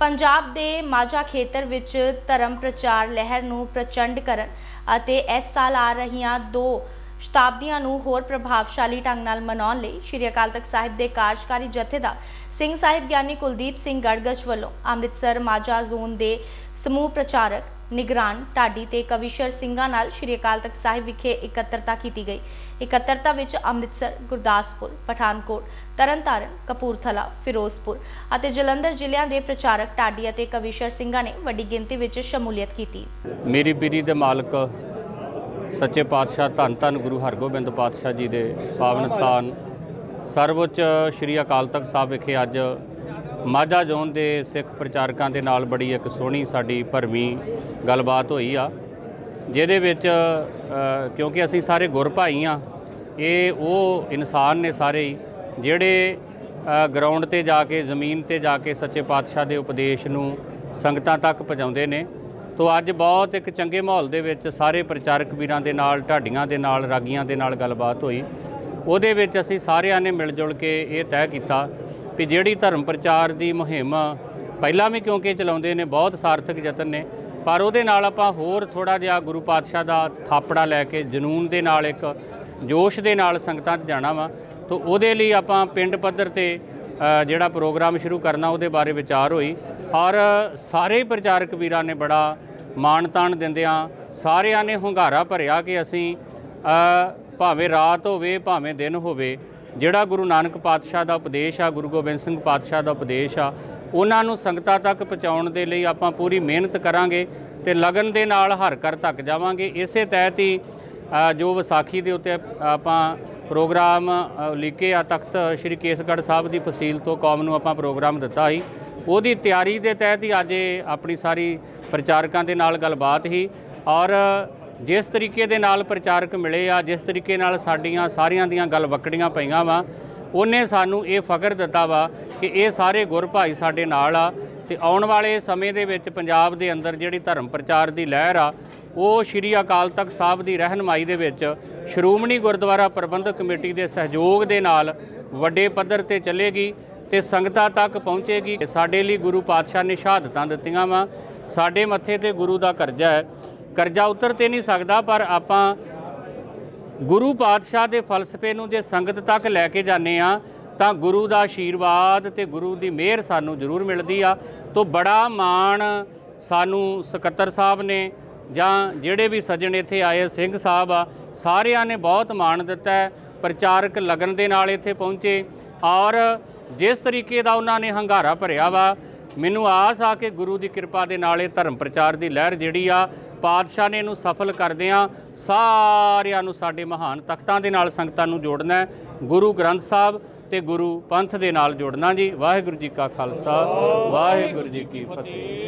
ਪੰਜਾਬ ਦੇ ਮਾਝਾ ਖੇਤਰ ਵਿੱਚ ਧਰਮ ਪ੍ਰਚਾਰ ਲਹਿਰ ਨੂੰ ਪ੍ਰਚੰਡ ਕਰਨ ਅਤੇ ਇਸ ਸਾਲ ਆ ਰਹੀਆਂ ਦੋ ਸ਼ਤਾਬਦੀਆਂ ਨੂੰ ਹੋਰ ਪ੍ਰਭਾਵਸ਼ਾਲੀ ਢੰਗ ਨਾਲ ਮਨਾਉਣ ਲਈ ਸ਼੍ਰੀ ਅਕਾਲ ਤਖਤ ਸਾਹਿਬ ਦੇ ਕਾਰਜਕਾਰੀ ਜਥੇਦਾਰ ਸਿੰਘ ਸਾਹਿਬ ਗਿਆਨੀ ਕੁਲਦੀਪ ਸਿੰਘ ਗੜਗੜ ਵੱਲੋਂ ਅੰਮ੍ਰਿਤਸਰ ਮਾਝਾ ਜ਼ੋਨ ਦੇ ਸਮੂਹ ਪ੍ਰਚਾਰਕ ਨਿਗਰਾਨ ਢਾਡੀ ਤੇ ਕਵੀਸ਼ਰ ਸਿੰਘਾਂ ਨਾਲ ਸ਼੍ਰੀ ਅਕਾਲ ਤਖਤ ਸਾਹਿਬ ਵਿਖੇ ਇਕੱਤਰਤਾ ਕੀਤੀ ਗਈ। ਇਕੱਤਰਤਾ ਵਿੱਚ ਅੰਮ੍ਰਿਤਸਰ, ਗੁਰਦਾਸਪੁਰ, ਪਠਾਨਕੋਟ, ਤਰਨਤਾਰਨ, ਕਪੂਰਥਲਾ, ਫਿਰੋਜ਼ਪੁਰ ਅਤੇ ਜਲੰਧਰ ਜ਼ਿਲ੍ਹਿਆਂ ਦੇ ਪ੍ਰਚਾਰਕ ਢਾਡੀ ਅਤੇ ਕਵੀਸ਼ਰ ਸਿੰਘਾਂ ਨੇ ਵੱਡੀ ਗਿਣਤੀ ਵਿੱਚ ਸ਼ਮੂਲੀਅਤ ਕੀਤੀ। ਮੇਰੀ ਪੀਰੀ ਦੇ ਮਾਲਕ ਸੱਚੇ ਪਾਤਸ਼ਾਹ ਧੰਨ ਧੰਨ ਗੁਰੂ ਹਰਗੋਬਿੰਦ ਪਾਤਸ਼ਾਹ ਜੀ ਦੇ ਸਾਵਨ ਸਥਾਨ, ਸਰਵਉੱਚ ਸ੍ਰੀ ਅਕਾਲ ਤਖਤ ਸਾਹਿਬ ਵਿਖੇ ਅੱਜ ਮਾਝਾ ਜ਼ੋਨ ਦੇ ਸਿੱਖ ਪ੍ਰਚਾਰਕਾਂ ਦੇ ਨਾਲ ਬੜੀ ਇੱਕ ਸੋਹਣੀ ਸਾਡੀ ਭਰਵੀਂ ਗੱਲਬਾਤ ਹੋਈ ਆ, ਜਿਹਦੇ ਵਿੱਚ ਕਿਉਂਕਿ ਅਸੀਂ ਸਾਰੇ ਗੁਰ ਭਾਈ ਆ, ਇਹ ਉਹ ਇਨਸਾਨ ਨੇ ਸਾਰੇ ਹੀ, ਜਿਹੜੇ ਗਰਾਊਂਡ ਤੇ ਜਾ ਕੇ, ਜ਼ਮੀਨ ਤੇ ਜਾ ਕੇ ਸੱਚੇ ਪਾਤਸ਼ਾਹ ਦੇ ਉਪਦੇਸ਼ ਨੂੰ ਸੰਗਤਾਂ ਤੱਕ ਪਹੁੰਚਾਉਂਦੇ ਨੇ। ਤੋ ਅੱਜ ਬਹੁਤ ਇੱਕ ਚੰਗੇ ਮਾਹੌਲ ਦੇ ਵਿੱਚ ਸਾਰੇ ਪ੍ਰਚਾਰਕ ਵੀਰਾਂ ਦੇ ਨਾਲ, ਢਾਡੀਆਂ ਦੇ ਨਾਲ, ਰਾਗੀਆਂ ਦੇ ਨਾਲ ਗੱਲਬਾਤ ਹੋਈ। ਉਹਦੇ ਵਿੱਚ ਅਸੀਂ ਸਾਰਿਆਂ ਨੇ ਮਿਲ ਜੁਲ ਕੇ ਇਹ ਤੈਅ ਕੀਤਾ ਵੀ ਜਿਹੜੀ ਧਰਮ ਪ੍ਰਚਾਰ ਦੀ ਮੁਹਿੰਮ ਪਹਿਲਾਂ ਵੀ ਕਿਉਂਕਿ ਚਲਾਉਂਦੇ ਨੇ, ਬਹੁਤ ਸਾਰਥਕ ਯਤਨ ਨੇ। ਪਰ ਉਹਦੇ ਨਾਲ ਆਪਾਂ ਹੋਰ ਥੋੜਾ ਜਿਹਾ ਗੁਰੂ ਪਾਤਸ਼ਾਹ ਦਾ ਥਾਪੜਾ ਲੈ ਕੇ, ਜਨੂਨ ਦੇ ਨਾਲ ਇੱਕ ਜੋਸ਼ ਦੇ ਨਾਲ ਸੰਗਤਾਂ 'ਚ ਜਾਣਾ ਵਾ। ਤੋ ਉਹਦੇ ਲਈ ਆਪਾਂ ਪਿੰਡ ਪੱਧਰ ਤੇ ਜਿਹੜਾ ਪ੍ਰੋਗਰਾਮ ਸ਼ੁਰੂ ਕਰਨਾ, ਉਹਦੇ ਬਾਰੇ ਵਿਚਾਰ ਹੋਈ। ਔਰ ਸਾਰੇ ਪ੍ਰਚਾਰਕ ਵੀਰਾਂ ਨੇ ਬੜਾ ਮਾਣ ਤਾਣ ਦਿੰਦਿਆਂ ਸਾਰਿਆਂ ਨੇ ਹੁੰਗਾਰਾ ਭਰਿਆ ਕਿ ਅਸੀਂ ਭਾਵੇਂ ਰਾਤ ਹੋਵੇ, ਭਾਵੇਂ ਦਿਨ ਹੋਵੇ ਜਿਹੜਾ ਗੁਰੂ ਨਾਨਕ ਪਾਤਸ਼ਾਹ ਦਾ ਉਪਦੇਸ਼ ਆ, ਗੁਰੂ ਗੋਬਿੰਦ ਸਿੰਘ ਪਾਤਸ਼ਾਹ ਦਾ ਉਪਦੇਸ਼ ਆ, ਉਹਨਾਂ ਨੂੰ ਸੰਗਤਾਂ ਤੱਕ ਪਹੁੰਚਾਉਣ ਦੇ ਲਈ ਆਪਾਂ ਪੂਰੀ ਮਿਹਨਤ ਕਰਾਂਗੇ ਤੇ ਲਗਨ ਦੇ ਨਾਲ ਹਰ ਘਰ ਤੱਕ ਜਾਵਾਂਗੇ। ਇਸੇ ਤਹਿਤ ਹੀ ਜੋ ਵਿਸਾਖੀ ਦੇ ਉੱਤੇ ਆਪਾਂ ਪ੍ਰੋਗਰਾਮ ਲਿਖੇ ਆ ਤਖਤ ਸ੍ਰੀ ਕੇਸਗੜ੍ਹ ਸਾਹਿਬ ਦੀ ਫਸੀਲ ਤੋਂ ਕੌਮ ਨੂੰ ਆਪਾਂ ਪ੍ਰੋਗਰਾਮ ਦਿੱਤਾ ਸੀ। ਉਹਦੀ ਤਿਆਰੀ ਦੇ ਤਹਿਤ ਹੀ ਅੱਜ ਆਪਣੀ ਸਾਰੀ ਪ੍ਰਚਾਰਕਾਂ ਦੇ ਨਾਲ ਗੱਲਬਾਤ ਹੀ ਔਰ ਜਿਸ ਤਰੀਕੇ ਦੇ ਨਾਲ ਪ੍ਰਚਾਰਕ ਮਿਲੇ ਆ, ਜਿਸ ਤਰੀਕੇ ਨਾਲ ਸਾਡੀਆਂ ਸਾਰਿਆਂ ਦੀਆਂ ਗੱਲ ਵਕੜੀਆਂ ਪਈਆਂ ਵਾ, ਉਹਨੇ ਸਾਨੂੰ ਇਹ ਫਖਰ ਦਿੱਤਾ ਵਾ ਕਿ ਇਹ ਸਾਰੇ ਗੁਰ ਭਾਈ ਸਾਡੇ ਨਾਲ ਆ ਤੇ ਆਉਣ ਵਾਲੇ ਸਮੇਂ ਦੇ ਵਿੱਚ ਪੰਜਾਬ ਦੇ ਅੰਦਰ ਜਿਹੜੀ ਧਰਮ ਪ੍ਰਚਾਰ ਦੀ ਲਹਿਰ ਆ, ਉਹ ਸ਼੍ਰੀ ਅਕਾਲ ਤਖਤ ਸਾਹਿਬ ਦੀ ਰਹਿਨਮਾਈ ਦੇ ਵਿੱਚ ਸ਼੍ਰੋਮਣੀ ਗੁਰਦੁਆਰਾ ਪ੍ਰਬੰਧਕ ਕਮੇਟੀ ਦੇ ਸਹਿਯੋਗ ਦੇ ਨਾਲ ਵੱਡੇ ਪੱਧਰ ਤੇ ਚੱਲੇਗੀ ਤੇ ਸੰਗਤਾਂ ਤੱਕ ਪਹੁੰਚੇਗੀ। ਸਾਡੇ ਲਈ ਗੁਰੂ ਪਾਤਸ਼ਾਹ ਨੇ ਸ਼ਹਾਦਤਾਂ ਦਿੱਤੀਆਂ ਵਾ। ਸਾਡੇ ਮੱਥੇ ਤੇ ਗੁਰੂ ਦਾ ਕਰਜ਼ਾ ਹੈ। ਕਰਜ਼ਾ ਉਤਰ ਤੇ ਨਹੀਂ ਸਕਦਾ, ਪਰ ਆਪਾਂ ਗੁਰੂ ਪਾਤਸ਼ਾਹ ਦੇ ਫਲਸਫੇ ਨੂੰ ਜੇ ਸੰਗਤ ਤੱਕ ਲੈ ਕੇ ਜਾਂਦੇ ਆ ਤਾਂ ਗੁਰੂ ਦਾ ਆਸ਼ੀਰਵਾਦ ਤੇ ਗੁਰੂ ਦੀ ਮਿਹਰ ਸਾਨੂੰ ਜ਼ਰੂਰ ਮਿਲਦੀ ਆ। ਤੋਂ ਬੜਾ ਮਾਣ ਸਾਨੂੰ ਸਕੱਤਰ ਸਾਹਿਬ ਨੇ ਜਾਂ ਜਿਹੜੇ ਵੀ ਸੱਜਣ ਇੱਥੇ ਆਏ, ਸਿੰਘ ਸਾਹਿਬ ਆ, ਸਾਰਿਆਂ ਨੇ ਬਹੁਤ ਮਾਣ ਦਿੱਤਾ ਹੈ। ਪ੍ਰਚਾਰਕ ਲਗਨ ਦੇ ਨਾਲ ਇੱਥੇ ਪਹੁੰਚੇ ਔਰ ਜਿਸ ਤਰੀਕੇ ਦਾ ਉਹਨਾਂ ਨੇ ਹੰਗਾਰਾ ਭਰਿਆ ਵਾ, ਮੈਨੂੰ ਆਸ ਆ ਕਿ ਗੁਰੂ ਦੀ ਕਿਰਪਾ ਦੇ ਨਾਲ ਇਹ ਧਰਮ ਪ੍ਰਚਾਰ ਦੀ ਲਹਿਰ ਜਿਹੜੀ ਆ ਪਾਤਸ਼ਾਹ ਨੇ ਇਹਨੂੰ ਸਫਲ ਕਰਦਿਆਂ ਸਾਰਿਆਂ ਨੂੰ ਸਾਡੇ ਮਹਾਨ ਤਖਤਾਂ ਦੇ ਨਾਲ ਸੰਗਤਾਂ ਨੂੰ ਜੋੜਨਾ ਗੁਰੂ ਗ੍ਰੰਥ ਸਾਹਿਬ ਤੇ ਗੁਰੂ ਪੰਥ ਦੇ ਨਾਲ ਜੋੜਨਾ ਜੀ। ਵਾਹਿਗੁਰੂ ਜੀ ਕਾ ਖਾਲਸਾ, ਵਾਹਿਗੁਰੂ ਜੀ ਕੀ ਫਤਿਹ।